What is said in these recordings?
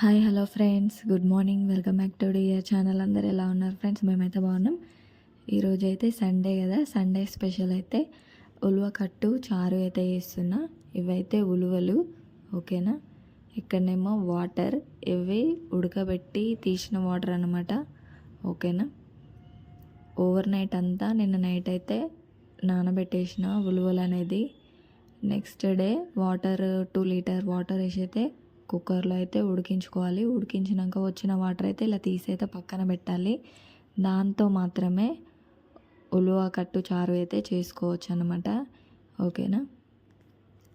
Hi hello friends. Good morning. Welcome back to dear channel. అందరు ఎలా ఉన్నారు friends? మేమైతే బాగున్నాం. ఈరోజు అయితే సండే కదా. సండే స్పెషల్ అయితే ఉలువ కట్టు చారు అయితే చేస్తున్నా. ఇవైతే ఉలువలు ఓకేనా? ఇక్కడనేమో వాటర్ ఇవి ఉడకబెట్టి తీసిన వాటర్ అనమాట ఓకేనా? ఓవర్ నైట్ అంతా నిన్న నైట్ అయితే నానబెట్టేసిన ఉలువలు అనేది next day water two litre water వేసి అయితే కుక్కర్లో అయితే ఉడికించుకోవాలి. ఉడికించినాక వచ్చిన వాటర్ అయితే ఇలా తీసి అయితే పక్కన పెట్టాలి. దాంతో మాత్రమే ఉలువ కట్టు చారు అయితే చేసుకోవచ్చు అనమాట ఓకేనా?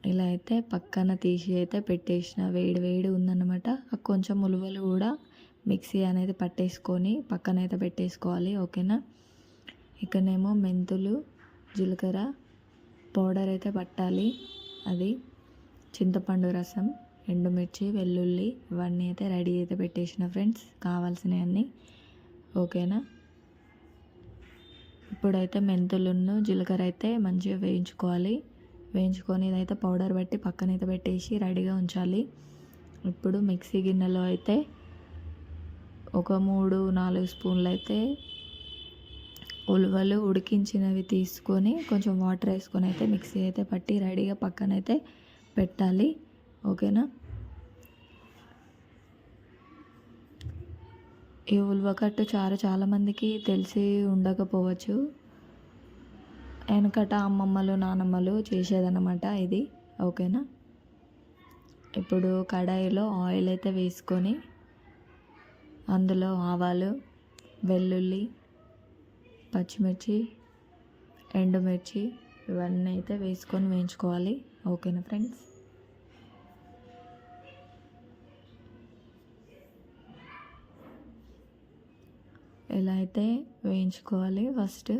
ఇలా అయితే పక్కన తీసి అయితే పెట్టేసిన వేడి వేడి ఉందన్నమాట. కొంచెం ఉలువలు కూడా మిక్సీ అనేది పట్టేసుకొని పక్కన అయితే పెట్టేసుకోవాలి. ఓకేనా? ఇక్కడనేమో మెంతులు జీలకర్ర పౌడర్ అయితే పట్టాలి. అది చింతపండు రసం. ఎండుమిర్చి వెల్లుల్లి ఇవన్నీ అయితే రెడీ అయితే పెట్టేసిన ఫ్రెండ్స్. కావాల్సినవన్నీ. ఓకేనా? ఇప్పుడైతే మెంతులున్ను జీలకర్ర అయితే మంచిగా వేయించుకోవాలి. వేయించుకొని ఇదైతే పౌడర్ పెట్టి పక్కనైతే పెట్టేసి రెడీగా ఉంచాలి. ఇప్పుడు మిక్సీ గిన్నెలో అయితే ఒక మూడు నాలుగు స్పూన్లు అయితే ఉలువలు ఉడికించినవి తీసుకొని కొంచెం వాటర్ వేసుకొని అయితే మిక్సీ అయితే పట్టి రెడీగా పక్కనైతే పెట్టాలి. ఓకేనా? ఈ ఉల్వకట్టు చారు చాలామందికి తెలిసి ఉండకపోవచ్చు. వెనకట అమ్మమ్మలు నానమ్మలు చేసేదన్నమాట ఇది. ఓకేనా? ఇప్పుడు కడాయిలో ఆయిల్ అయితే వేసుకొని అందులో ఆవాలు వెల్లుల్లి పచ్చిమిర్చి ఎండుమిర్చి ఇవన్నీ అయితే వేసుకొని వేయించుకోవాలి. ఓకేనా ఫ్రెండ్స్? ఎలా అయితే వేయించుకోవాలి ఫస్ట్?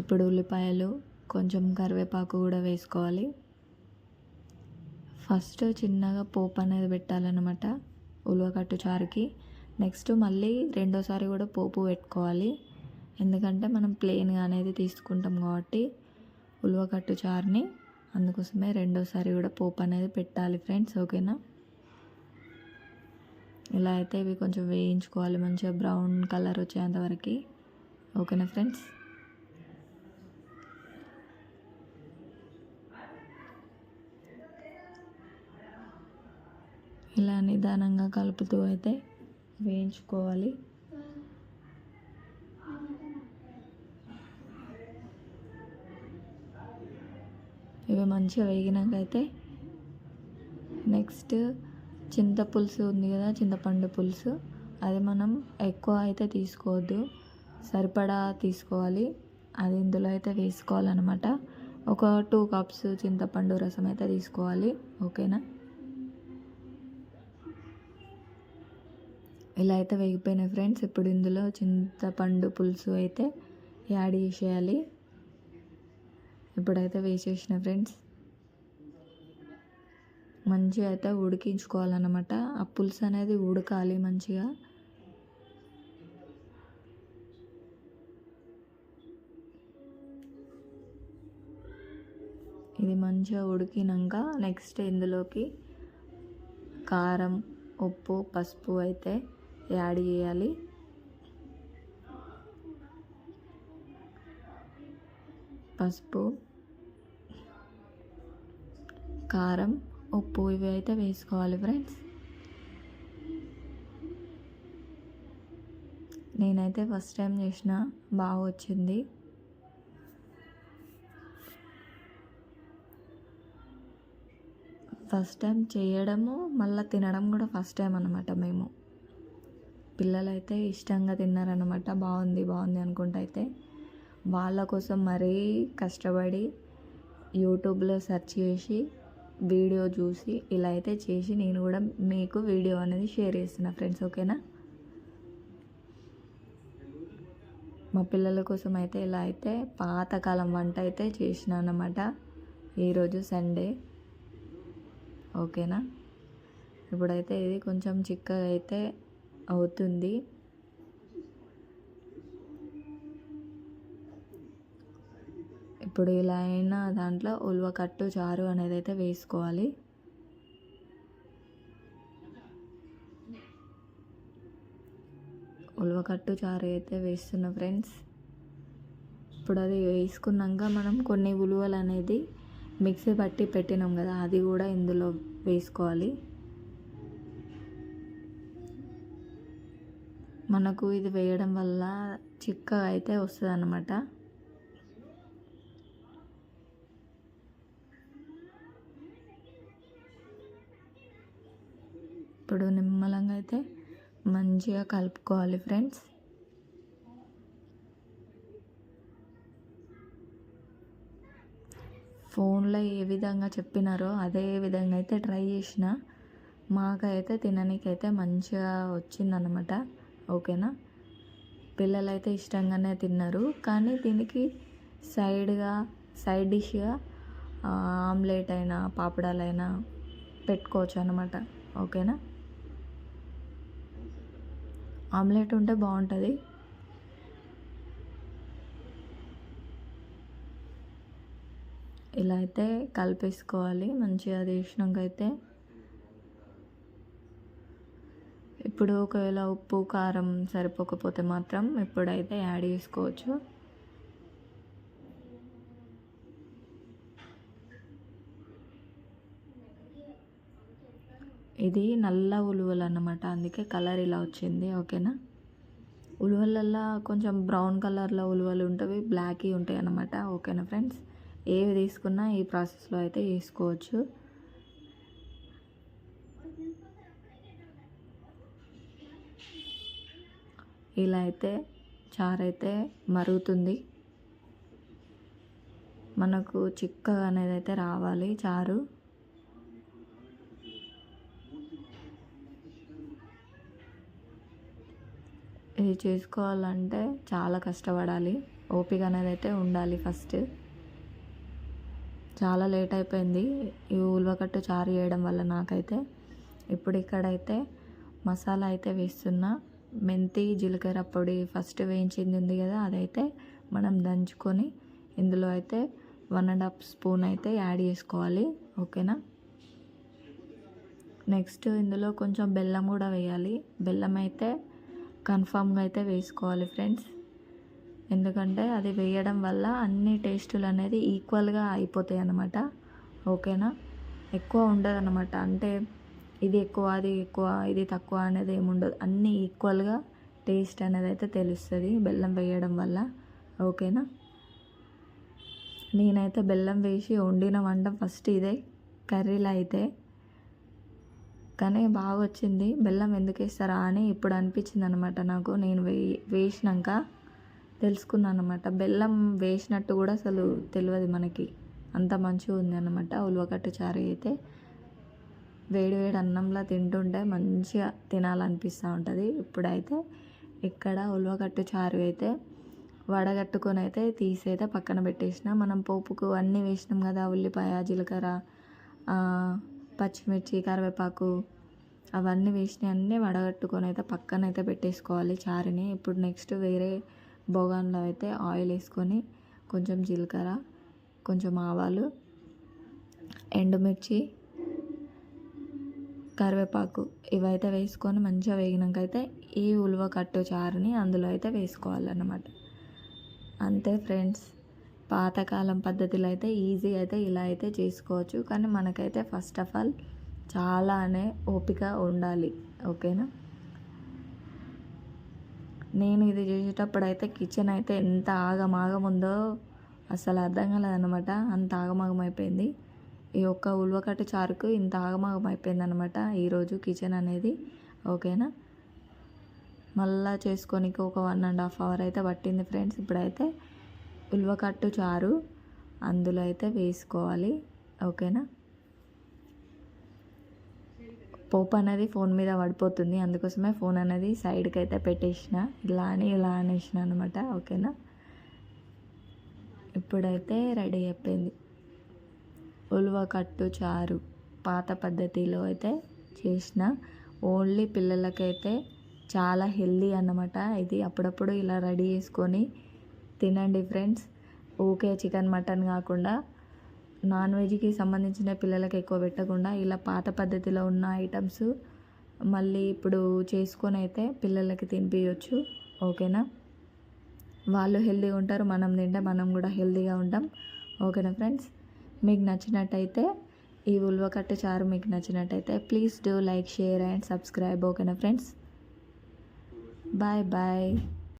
ఇప్పుడు ఉల్లిపాయలు కొంచెం కరివేపాకు కూడా వేసుకోవాలి. ఫస్ట్ చిన్నగా పోపు అనేది పెట్టాలన్నమాట ఉలవకట్టు చారుకి. నెక్స్ట్ మళ్ళీ రెండోసారి కూడా పోపు పెట్టుకోవాలి. ఎందుకంటే మనం ప్లెయిన్గా అనేది తీసుకుంటాం కాబట్టి ఉలవకట్టు చారుని. అందుకోసమే రెండోసారి కూడా పోపు అనేది పెట్టాలి ఫ్రెండ్స్ ఓకేనా? ఇలా అయితే ఇవి కొంచెం వేయించుకోవాలి. మంచిగా బ్రౌన్ కలర్ వచ్చేంత వరకు. ఓకేనా ఫ్రెండ్స్? ఇలా నిదానంగా కలుపుతూ అయితే వేయించుకోవాలి. ఇవి మంచిగా వేగినాకైతే నెక్స్ట్ చింతపులుసు ఉంది కదా చింతపండు పులుసు. అది మనం ఎక్కువ అయితే తీసుకోవద్దు. సరిపడా తీసుకోవాలి. అది ఇందులో అయితే వేసుకోవాలన్నమాట. ఒక టూ కప్స్ చింతపండు రసం అయితే తీసుకోవాలి. ఓకేనా? ఇలా అయితే వేగిపోయినాయి ఫ్రెండ్స్. ఇప్పుడు ఇందులో చింతపండు పులుసు అయితే యాడ్ చేసేయాలి. ఇప్పుడైతే వేసేసిన ఫ్రెండ్స్. మంచిగా అయితే ఉడికించుకోవాలన్నమాట. ఆ పులుసు అనేది ఉడకాలి మంచిగా. ఇది మంచిగా ఉడికినాక నెక్స్ట్ ఇందులోకి కారం ఉప్పు పసుపు అయితే యాడ్ చేయాలి. పసుపు కారం ఉప్పు ఇవి అయితే వేసుకోవాలి ఫ్రెండ్స్. నేనైతే ఫస్ట్ టైం చేసిన బాగా వచ్చింది. ఫస్ట్ టైం చేయడము మళ్ళీ తినడం కూడా ఫస్ట్ టైం అనమాట మేము. పిల్లలైతే ఇష్టంగా తిన్నారనమాట బాగుంది బాగుంది అనుకుంటా అయితే. వాళ్ళ కోసం మరీ కష్టపడి యూట్యూబ్లో సెర్చ్ చేసి వీడియో చూసి ఇలా అయితే చేసి నేను కూడా మీకు వీడియో అనేది షేర్ చేస్తున్నా ఫ్రెండ్స్ ఓకేనా? మా పిల్లల కోసం అయితే ఇలా అయితే పాతకాలం వంట అయితే చేసిన అన్నమాట. ఈరోజు సండే ఓకేనా? ఇప్పుడైతే ఇది కొంచెం చిక్కగా అయితే అవుతుంది. ఇప్పుడు ఇలా అయిన దాంట్లో ఉలువ కట్టు చారు అనేది అయితే వేసుకోవాలి. ఉలవకట్టు చారు అయితే వేస్తున్నా ఫ్రెండ్స్. ఇప్పుడు అది వేసుకున్నాక మనం కొన్ని ఉలువలు అనేది మిక్సీ పట్టి పెట్టినాం కదా అది కూడా ఇందులో వేసుకోవాలి. మనకు ఇది వేయడం వల్ల చిక్కగా అయితే వస్తుంది అన్నమాట ఇప్పుడు నిమ్మలంగా అయితే మంచిగా కలుపుకోవాలి ఫ్రెండ్స్. ఫోన్లో ఏ విధంగా చెప్పినారో అదే విధంగా అయితే ట్రై చేసిన. మాకైతే తిననీకైతే మంచిగా వచ్చిందనమాట ఓకేనా? పిల్లలైతే ఇష్టంగానే తిన్నారు. కానీ దీనికి సైడ్గా సైడ్ డిష్గా ఆమ్లెట్ అయినా పాపడాలైనా పెట్టుకోవచ్చు అనమాట ఓకేనా? ఆమ్లెట్ ఉంటే బాగుంటుంది. ఇలా అయితే కలిపేసుకోవాలి మంచిగా తీసినాక అయితే ఇప్పుడు ఒకవేళ ఉప్పు కారం సరిపోకపోతే మాత్రం ఇప్పుడైతే యాడ్ చేసుకోవచ్చు. ఇది నల్ల ఉలువలు అన్నమాట అందుకే కలర్ ఇలా వచ్చింది. ఓకేనా? ఉలువలల్లో కొంచెం బ్రౌన్ కలర్లో ఉలువలు ఉంటవి బ్లాక్ ఉంటాయి అన్నమాట ఓకేనా ఫ్రెండ్స్? ఏవి తీసుకున్నా ఈ ప్రాసెస్లో అయితే వేసుకోవచ్చు. ఇలా అయితే చారు అయితే మరుగుతుంది. మనకు చిక్కగా అనేది అయితే రావాలి చారు. ఇది చేసుకోవాలంటే చాలా కష్టపడాలి. ఓపిక అనేది అయితే ఉండాలి ఫస్ట్. చాలా లేట్ అయిపోయింది. ఈ ఉలవకట్టు చారు చేయడం వల్ల నాకైతే ఇప్పుడు ఇక్కడైతే మసాలా అయితే వేస్తున్నా. మెంతి జీలకర్ర పొడి ఫస్ట్ వేయించింది ఉంది కదా అదైతే మనం దంచుకొని ఇందులో అయితే వన్ అండ్ హాఫ్ స్పూన్ అయితే యాడ్ చేసుకోవాలి. ఓకేనా? నెక్స్ట్ ఇందులో కొంచెం బెల్లం కూడా వేయాలి. బెల్లం అయితే కన్ఫామ్గా అయితే వేసుకోవాలి ఫ్రెండ్స్. ఎందుకంటే అది వేయడం వల్ల అన్ని టేస్టులు అనేది ఈక్వల్గా అయిపోతాయి అన్నమాట. ఓకేనా? ఎక్కువ ఉండదు అనమాట అంటే ఇది ఎక్కువ అది ఎక్కువ ఇది తక్కువ అనేది ఏముండదు అన్నీ ఈక్వల్గా టేస్ట్ అనేది అయితే తెలుస్తుంది బెల్లం వేయడం వల్ల. ఓకేనా? నేనైతే బెల్లం వేసి వండిన వంట ఫస్ట్ ఇదే. కర్రీలో అయితే కానీ బాగా వచ్చింది బెల్లం ఎందుకు వేస్తారా అని ఇప్పుడు అనిపించింది అనమాట నాకు. నేను వే వేసినాక తెలుసుకున్నాను అనమాట బెల్లం వేసినట్టు కూడా అసలు తెలియదు మనకి. అంత మంచిగా ఉంది అనమాట ఉలవకట్టు చారు అయితే వేడి వేడి అన్నంలా తింటుంటే మంచిగా తినాలనిపిస్తూ ఉంటుంది. ఇప్పుడైతే ఇక్కడ ఉలవకట్టు చారు అయితే వడగట్టుకొని అయితే తీసి అయితే పక్కన పెట్టేసిన. మనం పోపుకు అన్నీ వేసినాం కదా ఉల్లిపాయ జీలకర్ర పచ్చిమిర్చి కరివేపాకు అవన్నీ వేసినవి అన్నీ వడగట్టుకొని అయితే పక్కన అయితే పెట్టేసుకోవాలి చారుని. ఇప్పుడు నెక్స్ట్ వేరే బోగాన్లో అయితే ఆయిల్ వేసుకొని కొంచెం జీలకర్ర కొంచెం ఆవాలు ఎండుమిర్చి కరివేపాకు ఇవైతే వేసుకొని మంచిగా వేగినాక అయితే ఈ ఉలువ కట్టు చారుని అందులో అయితే వేసుకోవాలన్నమాట. అంతే ఫ్రెండ్స్. పాతకాలం పద్ధతిలో అయితే ఈజీ అయితే ఇలా అయితే చేసుకోవచ్చు. కానీ మనకైతే ఫస్ట్ ఆఫ్ ఆల్ చాలానే ఓపిక ఉండాలి. ఓకేనా? నేను ఇది చేసేటప్పుడు అయితే కిచెన్ అయితే ఎంత ఆగమాగం ఉందో అసలు అర్థం కాలేదన్నమాట. అంత ఆగమాగం అయిపోయింది ఈ ఒక్క ఉల్వకట్టు చారుకు ఇంత ఆగమాగం అయిపోయింది అనమాట ఈరోజు కిచెన్ అనేది. ఓకేనా? మళ్ళా చేసుకోనికి ఒక వన్ అండ్ హాఫ్ అవర్ అయితే పట్టింది ఫ్రెండ్స్. ఇప్పుడైతే ఉల్వకట్టు చారు అందులో అయితే వేసుకోవాలి. ఓకేనా? పోపు అనేది ఫోన్ మీద పడిపోతుంది. అందుకోసమే ఫోన్ అనేది సైడ్కి అయితే పెట్టేసిన. ఇలా అని ఇలా అనేసిన అనమాట ఓకేనా? ఇప్పుడైతే రెడీ అయిపోయింది. ఉలువ కట్టు చారు పాత పద్ధతిలో అయితే చేసిన. ఓన్లీ పిల్లలకైతే చాలా హెల్దీ అన్నమాట. ఇది అప్పుడప్పుడు ఇలా రెడీ చేసుకొని తినండి ఫ్రెండ్స్. ఓకే చికెన్ మటన్ కాకుండా నాన్ వెజ్కి సంబంధించిన పిల్లలకి ఎక్కువ పెట్టకుండా ఇలా పాత పద్ధతిలో ఉన్న ఐటమ్స్ మళ్ళీ ఇప్పుడు చేసుకొని అయితే పిల్లలకి తినిపించవచ్చు ఓకేనా? వాళ్ళు హెల్తీగా ఉంటారు మనం తింటే మనం కూడా హెల్తీగా ఉంటాం. ఓకేనా ఫ్రెండ్స్? మీకు నచ్చినట్టయితే ఈ ఉల్వకట్టు చారు మీకు నచ్చినట్టయితే please do like share and subscribe. ఓకేనా ఫ్రెండ్స్? Bye bye.